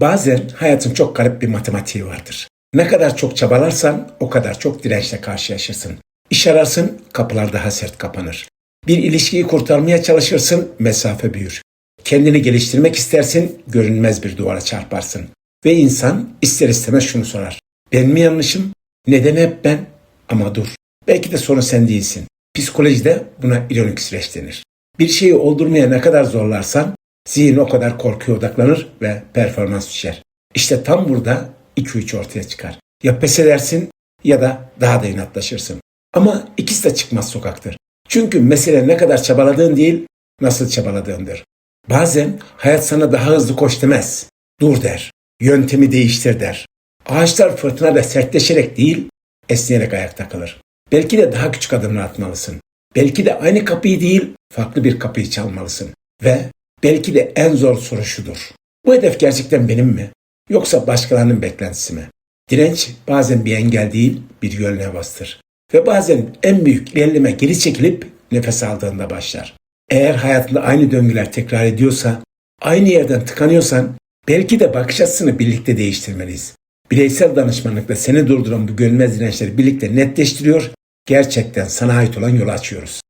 Bazen hayatın çok garip bir matematiği vardır. Ne kadar çok çabalarsan o kadar çok dirençle karşılaşırsın. İş ararsın, kapılar daha sert kapanır. Bir ilişkiyi kurtarmaya çalışırsın, mesafe büyür. Kendini geliştirmek istersin, görünmez bir duvara çarparsın. Ve insan ister istemez şunu sorar. Ben mi yanlışım? Neden hep ben? Ama dur. Belki de sorun sen değilsin. Psikolojide buna ironik süreç denir. Bir şeyi oldurmaya ne kadar zorlarsan zihin o kadar korkuya odaklanır ve performans düşer. İşte tam burada 2-3 ortaya çıkar. Ya pes edersin ya da daha da inatlaşırsın. Ama ikisi de çıkmaz sokaktır. Çünkü mesele ne kadar çabaladığın değil, nasıl çabaladığındır. Bazen hayat sana daha hızlı koş demez. Dur der. Yöntemi değiştir der. Ağaçlar fırtınada sertleşerek değil, esneyerek ayakta kalır. Belki de daha küçük adımlar atmalısın. Belki de aynı kapıyı değil, farklı bir kapıyı çalmalısın. Ve belki de en zor soru şudur. Bu hedef gerçekten benim mi? Yoksa başkalarının beklentisi mi? Direnç bazen bir engel değil, bir yol levhasıdır. Ve bazen en büyük ilerleme geri çekilip nefes aldığında başlar. Eğer hayatında aynı döngüler tekrar ediyorsa, aynı yerden tıkanıyorsan, belki de bakış açısını birlikte değiştirmeliyiz. Bireysel danışmanlıkla seni durduran bu görünmez dirençleri birlikte netleştiriyor, gerçekten sana ait olan yolu açıyoruz.